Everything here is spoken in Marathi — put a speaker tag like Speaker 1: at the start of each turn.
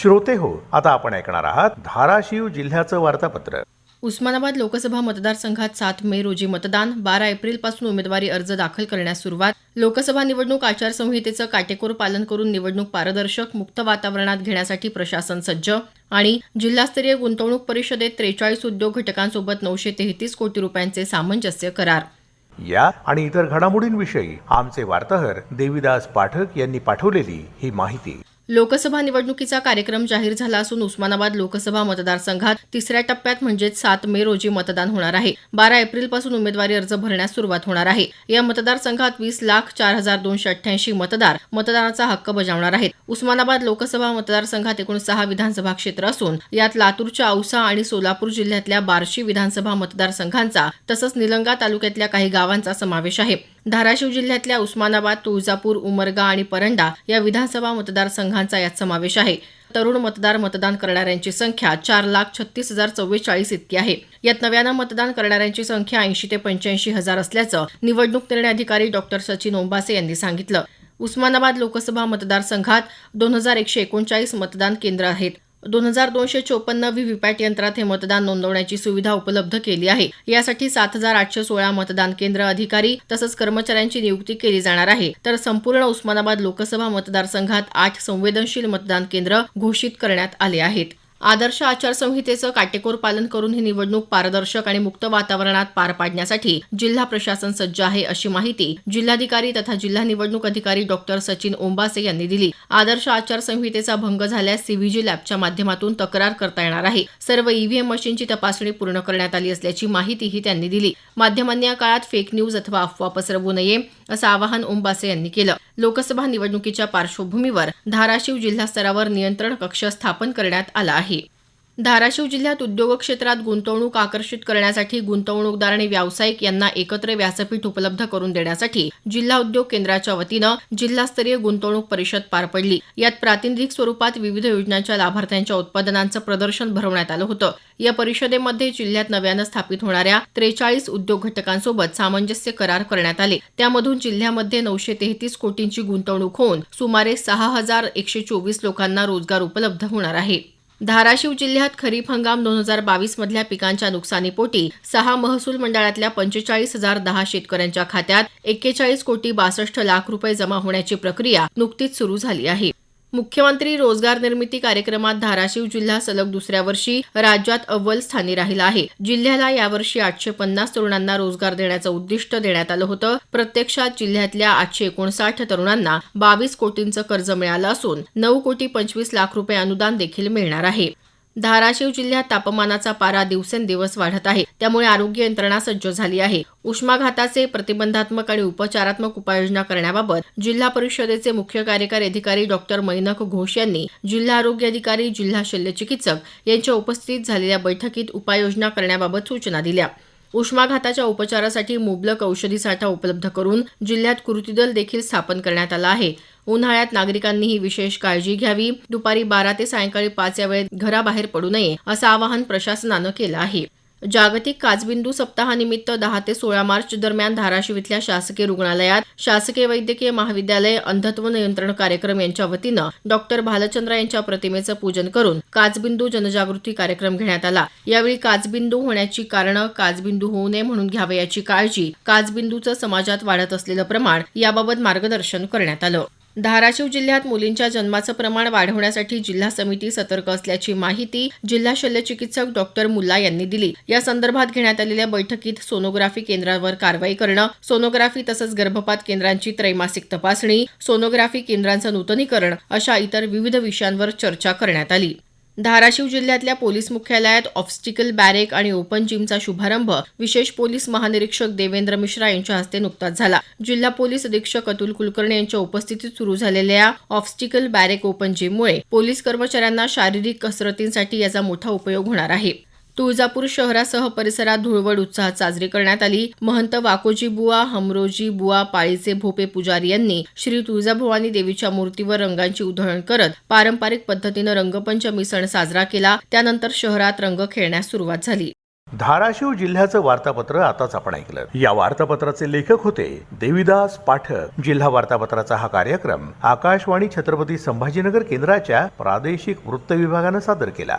Speaker 1: श्रोते हो आता आपण ऐकणार आहात धाराशिव जिल्ह्याचं वार्तापत्र.
Speaker 2: उस्मानाबाद लोकसभा मतदारसंघात सात मे रोजी मतदान बारा एप्रिलपासून उमेदवारी अर्ज दाखल करण्यास सुरुवात. लोकसभा निवडणूक आचारसंहितेचं काटेकोर पालन करून निवडणूक पारदर्शक मुक्त वातावरणात घेण्यासाठी प्रशासन सज्ज आणि जिल्हास्तरीय गुंतवणूक परिषदेत त्रेचाळीस उद्योग घटकांसोबत नऊशे तेहतीस कोटी रुपयांचे सामंजस्य करार.
Speaker 1: या आणि इतर घडामोडींविषयी आमचे वार्ताहर देविदास पाठक यांनी पाठवलेली ही माहिती.
Speaker 2: लोकसभा निवडणुकीचा कार्यक्रम जाहीर झाला असून उस्मानाबाद लोकसभा मतदारसंघात तिसऱ्या टप्प्यात म्हणजेच सात मे रोजी मतदान होणार आहे. बारा एप्रिलपासून उमेदवारी अर्ज भरण्यास सुरुवात होणार आहे. या मतदारसंघात वीस लाख चार हजार दोनशे अठ्ठ्याऐंशी मतदार मतदानाचा हक्क बजावणार आहेत. उस्मानाबाद लोकसभा मतदारसंघात एकूण सहा विधानसभा क्षेत्र असून यात लातूरच्या औसा आणि सोलापूर जिल्ह्यातल्या बार्शी विधानसभा मतदारसंघांचा तसंच निलंगा तालुक्यातल्या काही गावांचा समावेश आहे. धाराशिव जिल्ह्यातल्या उस्मानाबाद तुळजापूर उमरगा आणि परंडा या विधानसभा मतदारसंघांचा यात समावेश आहे. तरुण मतदार मतदान करणाऱ्यांची संख्या चार लाख छत्तीस हजार चव्वेचाळीस इतकी आहे. यात नव्यानं मतदान करणाऱ्यांची संख्या ऐंशी ते पंच्याऐंशी हजार असल्याचं निवडणूक निर्णय अधिकारी डॉक्टर सचिन ओंबासे यांनी सांगितलं. उस्मानाबाद लोकसभा मतदारसंघात दोन हजार एकशे एकोणचाळीस मतदान केंद्र आहेत. दोन हजार दोनशे चोपन्न व्हीव्हीपॅट यंत्रात हे मतदान नोंदवण्याची सुविधा उपलब्ध केली आहे. यासाठी सात हजार आठशे सोळा मतदान केंद्र अधिकारी तसंच कर्मचाऱ्यांची नियुक्ती केली जाणार आहे. तर संपूर्ण उस्मानाबाद लोकसभा मतदारसंघात आठ संवेदनशील मतदान केंद्र घोषित करण्यात आले आहेत. आदर्श आचारसंहितेचं काटेकोर पालन करून ही निवडणूक पारदर्शक आणि मुक्त वातावरणात पार पाडण्यासाठी जिल्हा प्रशासन सज्ज आहे अशी माहिती जिल्हाधिकारी तथा जिल्हा निवडणूक अधिकारी डॉक्टर सचिन ओंबासे यांनी दिली. आदर्श आचारसंहितेचा भंग झाल्यास सीव्हीजी लॅबच्या माध्यमातून तक्रार करता येणार आहे. सर्व ईव्हीएम मशीनची तपासणी पूर्ण करण्यात आली असल्याची माहितीही त्यांनी दिली. माध्यमांनी या काळात फेक न्यूज अथवा अफवा पसरवू नये असं आवाहन ओंबासे यांनी केलं. लोकसभा निवडणुकीच्या पार्श्वभूमीवर धाराशिव जिल्हा स्तरावर नियंत्रण कक्ष स्थापन करण्यात आला आहे. धाराशिव जिल्ह्यात उद्योग क्षेत्रात गुंतवणूक आकर्षित करण्यासाठी गुंतवणूकदार आणि व्यावसायिक यांना एकत्र व्यासपीठ उपलब्ध करून देण्यासाठी जिल्हा उद्योग केंद्राच्या वतीनं जिल्हास्तरीय गुंतवणूक परिषद पार पडली. यात प्रातिनिधिक स्वरूपात विविध योजनांच्या लाभार्थ्यांच्या उत्पादनांचं प्रदर्शन भरवण्यात आलं होतं. या परिषदेमध्ये जिल्ह्यात नव्यानं स्थापित होणाऱ्या त्रेचाळीस उद्योग घटकांसोबत सामंजस्य करार करण्यात आले. त्यामधून जिल्ह्यामध्ये नऊशे तेहतीस कोटींची गुंतवणूक होऊन सुमारे सहा हजार एकशे चोवीस लोकांना रोजगार उपलब्ध होणार आहे. धाराशिव जिल्ह्यात खरीप हंगाम दोन हजार बावीस मधल्या पिकांच्या नुकसानीपोटी सहा महसूल मंडळातल्या पंचेचाळीस हजार दहा शेतकऱ्यांच्या खात्यात एक्केचाळीस कोटी बासष्ट लाख रुपये जमा होण्याची प्रक्रिया नुकतीच सुरू झाली आहे. मुख्यमंत्री रोजगार निर्मिती कार्यक्रमात धाराशिव जिल्हा सलग दुसऱ्या वर्षी राज्यात अव्वल स्थानी राहिला आहे. जिल्ह्याला यावर्षी आठशे पन्नास तरुणांना रोजगार देण्याचं उद्दिष्ट देण्यात आलं होतं. प्रत्यक्षात जिल्ह्यातल्या आठशे एकोणसाठ तरुणांना बावीस कोटींचं कर्ज मिळालं असून नऊ कोटी पंचवीस लाख रुपये अनुदान देखील मिळणार आहे. धाराशिव जिल्ह्यात तापमानाचा पारा दिवसेंदिवस वाढत आहे. त्यामुळे आरोग्य यंत्रणा सज्ज झाली आहे. उष्माघाताचे प्रतिबंधात्मक आणि उपचारात्मक उपाययोजना करण्याबाबत जिल्हा परिषदेचे मुख्य कार्यकारी अधिकारी डॉक्टर मैनक घोष यांनी जिल्हा आरोग्य अधिकारी जिल्हा शल्यचिकित्सक यांच्या उपस्थितीत झालेल्या बैठकीत उपाययोजना करण्याबाबत सूचना दिल्या. उष्माघाताच्या उपचारासाठी मुबलक औषधी साठा उपलब्ध करून जिल्ह्यात कृती दल देखील स्थापन करण्यात आला आहे. उन्हाळ्यात नागरिकांनीही विशेष काळजी घ्यावी. दुपारी बारा ते सायंकाळी पाच या वेळेत घराबाहेर पडू नये असं आवाहन प्रशासनानं केलं आहे. जागतिक काचबिंदू सप्ताहानिमित्त दहा ते सोळा मार्च दरम्यान धाराशिव इथल्या शासकीय रुग्णालयात शासकीय वैद्यकीय महाविद्यालय अंधत्व नियंत्रण कार्यक्रम यांच्या वतीनं डॉक्टर भालचंद्र यांच्या प्रतिमेचं पूजन करून काचबिंदू जनजागृती कार्यक्रम घेण्यात आला. यावेळी काचबिंदू होण्याची कारणं काचबिंदू होऊ नये म्हणून घ्यावे याची काळजी काचबिंदूचं समाजात वाढत असलेलं प्रमाण याबाबत मार्गदर्शन करण्यात आलं. धाराशिव जिल्ह्यात मुलींच्या जन्माचं प्रमाण वाढवण्यासाठी जिल्हा समिती सतर्क असल्याची माहिती जिल्हा शल्यचिकित्सक डॉक्टर मुल्ला यांनी दिली. या संदर्भात घेण्यात आलेल्या बैठकीत सोनोग्राफी केंद्रावर कारवाई करणं सोनोग्राफी तसंच गर्भपात केंद्रांची त्रैमासिक तपासणी सोनोग्राफी केंद्रांचं नूतनीकरण अशा इतर विविध विषयांवर चर्चा करण्यात आली. धाराशिव जिल्ह्यातल्या पोलीस मुख्यालयात ऑब्स्टिकल बॅरेक आणि ओपन जिमचा शुभारंभ विशेष पोलीस महानिरीक्षक देवेंद्र मिश्रा यांच्या हस्ते नुकताच झाला. जिल्हा पोलीस अधीक्षक अतुल कुलकर्णी यांच्या उपस्थितीत सुरू झालेल्या ऑब्स्टिकल बॅरेक ओपन जिममुळे पोलीस कर्मचाऱ्यांना शारीरिक कसरतींसाठी याचा मोठा उपयोग होणार आहे. तुळजापूर शहरासह परिसरात धुळवड उत्साहात साजरी करण्यात आली. महंत वाकोजी बुवा हमरोजी बुवा पाळीचे भोपे पुजारी यांनी श्री तुळजाभवानी देवीच्या मूर्तीवर रंगांची उधळण करत पारंपरिक पद्धतीनं रंगपंचमी सण साजरा केला. त्यानंतर शहरात रंग खेळण्यास सुरुवात झाली.
Speaker 1: धाराशिव जिल्ह्याचं वार्तापत्र आताच आपण ऐकलं. या वार्तापत्राचे लेखक होते देवीदास पाठक. जिल्हा वार्तापत्राचा हा कार्यक्रम आकाशवाणी छत्रपती संभाजीनगर केंद्राच्या प्रादेशिक वृत्त विभागानं सादर केला.